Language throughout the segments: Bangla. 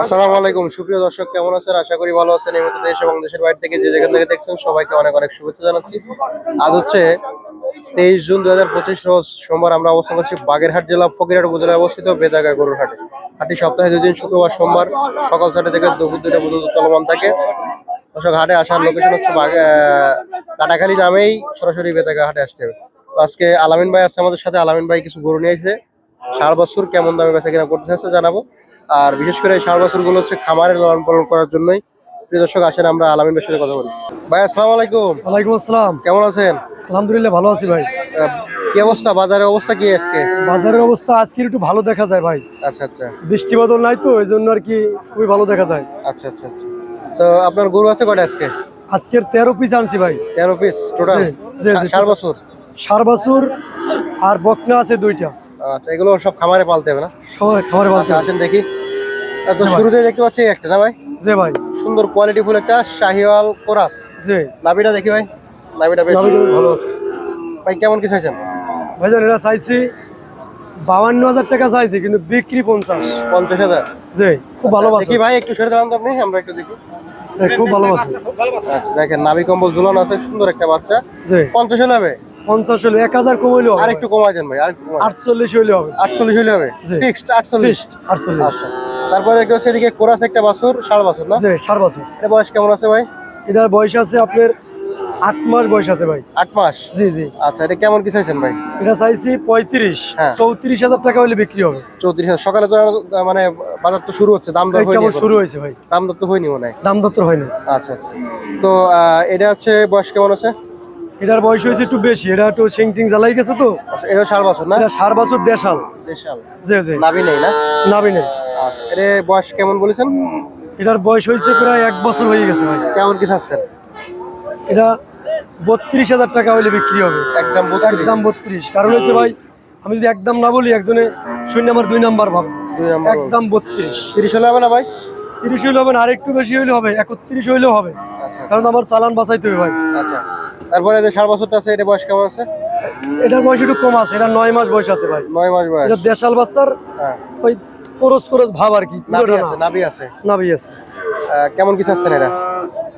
আসসালামু আলাইকুম। সুপ্রিয় দর্শক, কেমন আছেন? আশা করি ভালো আছেন। এই মুহূর্তে দেশ এবং দেশের বাইরে থেকে যে যেখান থেকে দেখছেন, সবাইকে অনেক অনেক শুভেচ্ছা জানাচ্ছি। আজ হচ্ছে তেইশ জুন দুই হাজার পঁচিশ রোজ সোমবার আমরা অবস্থান করছি বাগেরহাট জেলা, ফকিরহাট উপজেলায় অবস্থিত বেদাগা গরুর হাটে। হাটটি সপ্তাহে দুদিন শুক্রবার, সোমবার, সকাল ছটা থেকে দুপুর দুটো পর্যন্ত চলমান থাকে। দর্শক, হাটে আসার লোকেশন হচ্ছে কাটাখালী নামেই সরাসরি বেদাগা হাটে আসতে হবে। আজকে আলামিন ভাই আছে আমাদের সাথে। আলামিন ভাই কিছু গরু নিয়ে এসেছে। ষাট বছর কেমন দামে বেচা কিনা করতে চাচ্ছে জানাব। আর বিশেষ করে এই ষাট বছরগুলো হচ্ছে খামারে লালন পালন করার জন্যই। প্রিয় দর্শক আসেন আমরা আলামিন ভাইয়ের সাথে কথা বলি। ভাই আসসালামু আলাইকুম। ওয়ালাইকুম আসসালাম। কেমন আছেন? আলহামদুলিল্লাহ ভালো আছি ভাই। কি অবস্থা? বাজারের অবস্থা কি আজকে? বাজারের অবস্থা আজকে একটু ভালো দেখা যায় ভাই। আচ্ছা আচ্ছা। বৃষ্টি বাদল নাই তো এই জন্য আর কি খুবই ভালো দেখা যায়। আচ্ছা আচ্ছা আচ্ছা। তো আপনার গরু আছে কয়টা আজকে? আজকের তেরো পিস আনছি ভাই। তেরো পিস টোটাল ষাট বছর? সার বাছুর আর বকনা আছে দুইটা। আচ্ছা এগুলো সব খামারে পালতে হবে না? সবাই খাবারে আচ্ছা বাচ্চা আসেন দেখি। তো শুরুতে দেখতে পাচ্ছি একটা না ভাই? যে ভাই। সুন্দর কোয়ালিটি ফুল একটা শাহিওয়াল কোরাস। যে নাবিটা দেখি ভাই। নাবিটা বেশ ভালো আছে। ভাই কেমন কি চাইছেন? ভাইজান এরা চাইছি বাউান্ন হাজার টাকা চাইছি কিন্তু বিক্রি পঞ্চাশ। পঞ্চাশ হাজার? যে খুব ভালো আচ্ছা, দেখি ভাই একটু সরে দাঁড়ান তো আপনি আমরা একটু দেখি। খুব ভালো আছে আচ্ছা দেখেন নাভি কম্বল ঝুলানো আছে সুন্দর একটা বাচ্চা। যে পঞ্চাশ হবে? পঞ্চাশ হলে এক হাজার কমাইলে আর হবে। একটু কমাই দেন ভাই আর একটু আটচল্লিশ হইলে হবে। আটচল্লিশ হলে হবে? ফিক্সড আটচল্লিশ? আটচল্লিশ। আচ্ছা। তারপরে দেখতে হচ্ছে এদিকে কোরাস একটা বাছুর ষাট বাছুর না? সার বছর। এটা বয়স কেমন আছে ভাই? এটার বয়স আছে আপনার আট মাস বয়স আছে ভাই। আট মাস? জি জি। আচ্ছা এটা কেমন কি চাইছেন ভাই? এটা চাইছি পঁয়ত্রিশ। হ্যাঁ। চৌত্রিশ হাজার টাকা হলে বিক্রি হবে। চৌত্রিশ হাজার। সকালে তো মানে বাজার তো শুরু হচ্ছে দাম দর হয়নি শুরু হয়েছে ভাই। দাম দর তো হয়নি মনে হয়? দাম দত্তর হয় না আচ্ছা আচ্ছা। তো এটা হচ্ছে বয়স কেমন আছে? এটার বয়স হয়েছে একটু বেশি এটা একটু সিং টিং জ্বালাই গেছে তো। আচ্ছা এটা ষাট বছর না? এটা সার বছর দেশাল। দেশাল। জি জি। নাভি নেই না? নাবি নেই। আচ্ছা বয়স কেমন বলেছেন? এটার বয়স হয়েছে প্রায় এক বছর হয়ে গেছে ভাই। কেমন কি চাচ্ছেন এটা বত্রিশ হাজার টাকা হলে বিক্রি হবে। একদম একদম বত্রিশ। কারণ হচ্ছে ভাই আমি যদি একদম না বলি একজনে শূন্য আমার দুই নাম্বার ভাব। দুই নম্বর একদম বত্রিশ। তিরিশ হলে হবে না ভাই? তিরিশ হইলে হবে না আর একটু বেশি হইলে হবে একত্রিশ হইলেও হবে। আচ্ছা। কারণ আমার চালান বাঁচাইতে হবে ভাই। আচ্ছা। তারপরে যে ষাট বছরটা আছে এটা বয়স কেমন আছে? এটার বয়স একটু কম আছে এটা নয় মাস বয়স আছে ভাই। নয় মাস বয়স। এটা দেশাল বাচ্চার হ্যাঁ। ওই করস করস ভাব আর কি নাভি আছে না। নাভি আছে। নাভি আছে। কেমন কি চাচ্ছেন এটা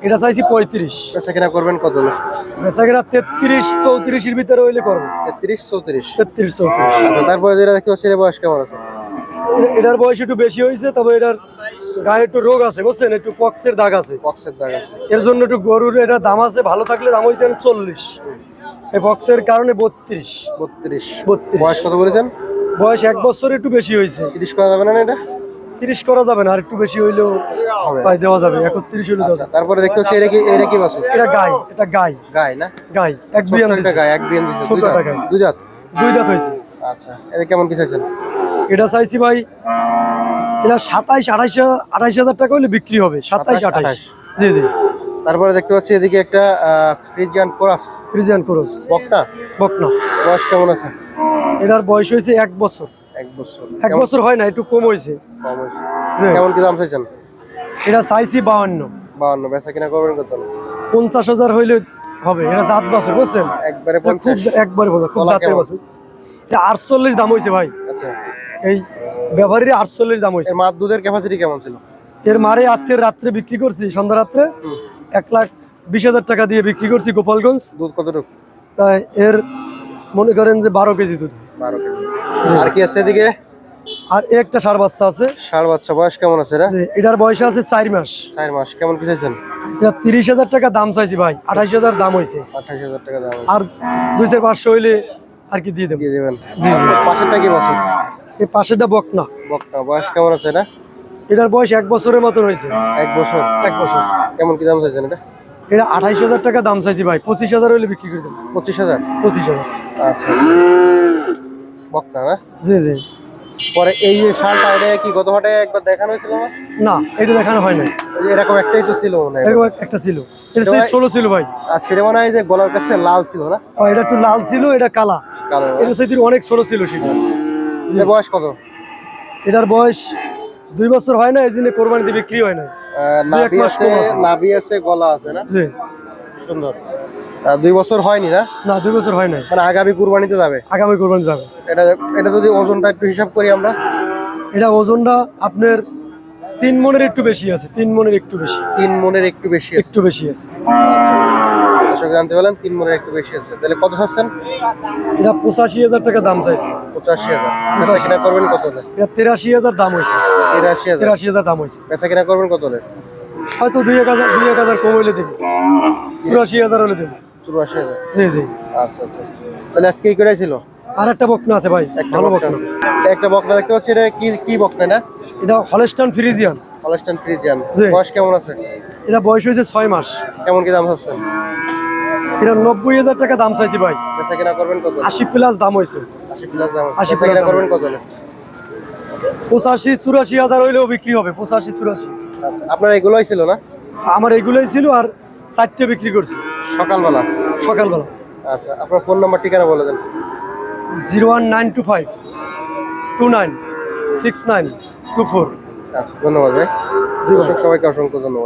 এটা চাইছি পঁয়ত্রিশ। বেচা কিনা করবেন কত বেচাকেনা তেত্রিশ চৌত্রিশের ভিতরে হইলে করব। তেত্রিশ চৌত্রিশ। তেত্রিশ চৌত্রিশ। আচ্ছা তারপরে যেটা দেখতে পাচ্ছি এটা বয়স কেমন আছে? এটার বয়স একটু বেশি হয়েছে তবে এটার গায়ে একটু রোগ আছে বুঝছেন? একটু পক্সের দাগ আছে। বক্সের দাগ আছে। এর জন্য একটু গরুর এটা দাম আছে ভালো থাকলে দাম হইতেন চল্লিশ। এই বক্সের কারণে বত্রিশ। বত্রিশ। বত্রিশ। বয়স কত বলেছেন? বয়স এক বছর একটু বেশি হয়েছে। তিরিশ করা যাবে না এটা? তিরিশ করা যাবে না আর একটু বেশি হইলেও ভাই দেওয়া যাবে। একত্রিশ হইলে আচ্ছা তারপরে দেখতে পাচ্ছি এটা কি এটা কি বাছুর? এটা গাই এটা গাই। গাই না? গাই এক বিয়ান দিছে। গায়ে এক বিয়ান দিচ্ছে দুই গাই। জাত? দুই দাঁত হয়েছে। আচ্ছা এটা কেমন কি চাইছেন? এটা চাইছি ভাই এটা সাতাইশ আঠাইশ আঠাইশ হাজার টাকা হলে বিক্রি হবে সাতাইশ আঠাইশ। জি জি। তারপরে দেখতে পাচ্ছি এদিকে একটা ফ্রিজিয়ান কোরাস ফ্রিজিয়ান ক্রস বকটা বকনা? বয়স কেমন আছে? এটার বয়স হয়েছে এক বছর। এক বছর। এক বছর হয় না একটু কম হয়েছে। কম হয়েছে। কেমন কি দাম চাইছেন? এটা চাইছি বাউান্ন বাউন্ন বেচা কিনা করবেন কত? পঞ্চাশ হাজার হইলে হবে এটা জাত বছর বুঝছেন? একবারে খুব একবারে বোঝা খুব জাতের? বছর। এটা আটচল্লিশ দাম হয়েছে ভাই। আচ্ছা। এই ব্যবহারের আটচল্লিশ দাম হয়েছে। মাছ দুধের ক্যাপাসিটি কেমন ছিল? এর মারে আজকের রাত্রে বিক্রি করছি সন্ধ্যা রাত্রে এক লাখ বিশ হাজার টাকা দিয়ে বিক্রি করছি গোপালগঞ্জ। দুধ কতটুকু? তাই এর মনে করেন যে বারো কেজি দুধ। বারো কেজি। আর কি আছে এদিকে? আর একটা সার বাচ্চা আছে। ষাট বাচ্চা বয়স কেমন আছে এটার বয়স আছে চার মাস। চার মাস কেমন কি চাইছেন? এটা তিরিশ হাজার টাকা দাম চাইছি ভাই আঠাশ হাজার দাম হয়েছে। আঠাশ হাজার টাকা দাম। আর দুই চার পাঁচশো হইলে আর কি দিয়ে দেবো। দিয়ে দেবেন। জি, জি। পাশেরটা কি বছর এই পাশেরটা বকনা। বকনা বয়স কেমন আছে এটা? এটার বয়স এক বছরের মতন হয়েছে। এক বছর? এক বছর। কেমন কি দাম চাইছেন এটা? এটা আঠাইশ হাজার টাকা দাম চাইছি ভাই পঁচিশ হাজার হইলে বিক্রি করে দেবো। পঁচিশ হাজার? পঁচিশ হাজার। আচ্ছা আচ্ছা। বকনা না? জি জি। পরে এই যে শালটা এটা কি গত হাটে একবার দেখানো হয়েছিল না? না এটা দেখানো হয় না এরকম একটাই তো ছিল মনে হয়। এরকম একটা ছিল। এটা এটা সেই ভাই- ছিল ভাই। আর সেটা মনে হয় যে গলার কাছে লাল ছিল না? এটা একটু লাল ছিল এটা কালা। কালো এটা সেই অনেক ছোট ছিল সেটা বয়স কত? এটার বয়স দুই বছর হয় না এই জন্য কোরবানিতে বিক্রি হয় না। আহ, নাভি আছে নাভি আছে গলা আছে না? জি। সুন্দর। দুই বছর হয়নি না? না দুই বছর হয় মানে আগামী কুরবানিতে যাবে? আগামী কোরবানি যাবে। এটা এটা যদি ওজনটা একটু হিসাব করি আমরা। এটা ওজনটা আপনার তিন মনের একটু বেশি আছে তিন মনের একটু বেশি। তিন মনের একটু বেশি একটু বেশি আছে। আচ্ছা। দর্শক জানতে পারলেন তিন মনের একটু বেশি আছে। তাহলে কত চাচ্ছেন? এটা পঁচাশি হাজার টাকা দাম চাইছে। পঁচাশি হাজার। বেচা কিনা করবেন কত হলে? এটা তেরাশি হাজার দাম হয়েছে। তিরাশি হাজার। তেরাশি হাজার দাম হয়েছে। বেচা কিনা করবেন কত হলে? হয়তো দুই এক হাজার দুই এক হাজার কম হলে দেবো। চুরাশি হাজার হলে দেবো। চুরাশি হাজার। জি জি। আচ্ছা আচ্ছা আচ্ছা। তাহলে আজকে করেছিল আর একটা বকনা আছে ভাই একটা ভালো বকনা। একটা বকনা দেখতে পাচ্ছি এটা কি কি বকনা এটা? এটা হলস্টান ফ্রিজিয়ান। Holstein Friesian. বয়স কেমন আছে? এটা বয়স হয়েছে ছয় মাস। কেমন কি দাম হচ্ছে এটা নব্বই হাজার টাকা দাম চাইছি ভাই। বেচা কিনা করবেন কত? আশি প্লাস দাম হয়েছে। আশি প্লাস দাম 80 কিনা করবেন কত পঁচাশি চুরাশি হাজার হইলেও বিক্রি হবে পঁচাশি চুরাশি। আচ্ছা আপনার এগুলোই ছিল না? আমার এগুলোই ছিল আর চারটে বিক্রি করছি। সকালবেলা? সকালবেলা। আচ্ছা আপনার ফোন নাম্বার ঠিকানা বলে দেন। Zero one nine two five two nine six nine two four. আচ্ছা ধন্যবাদ ভাই। জি সবাইকে অসংখ্য ধন্যবাদ।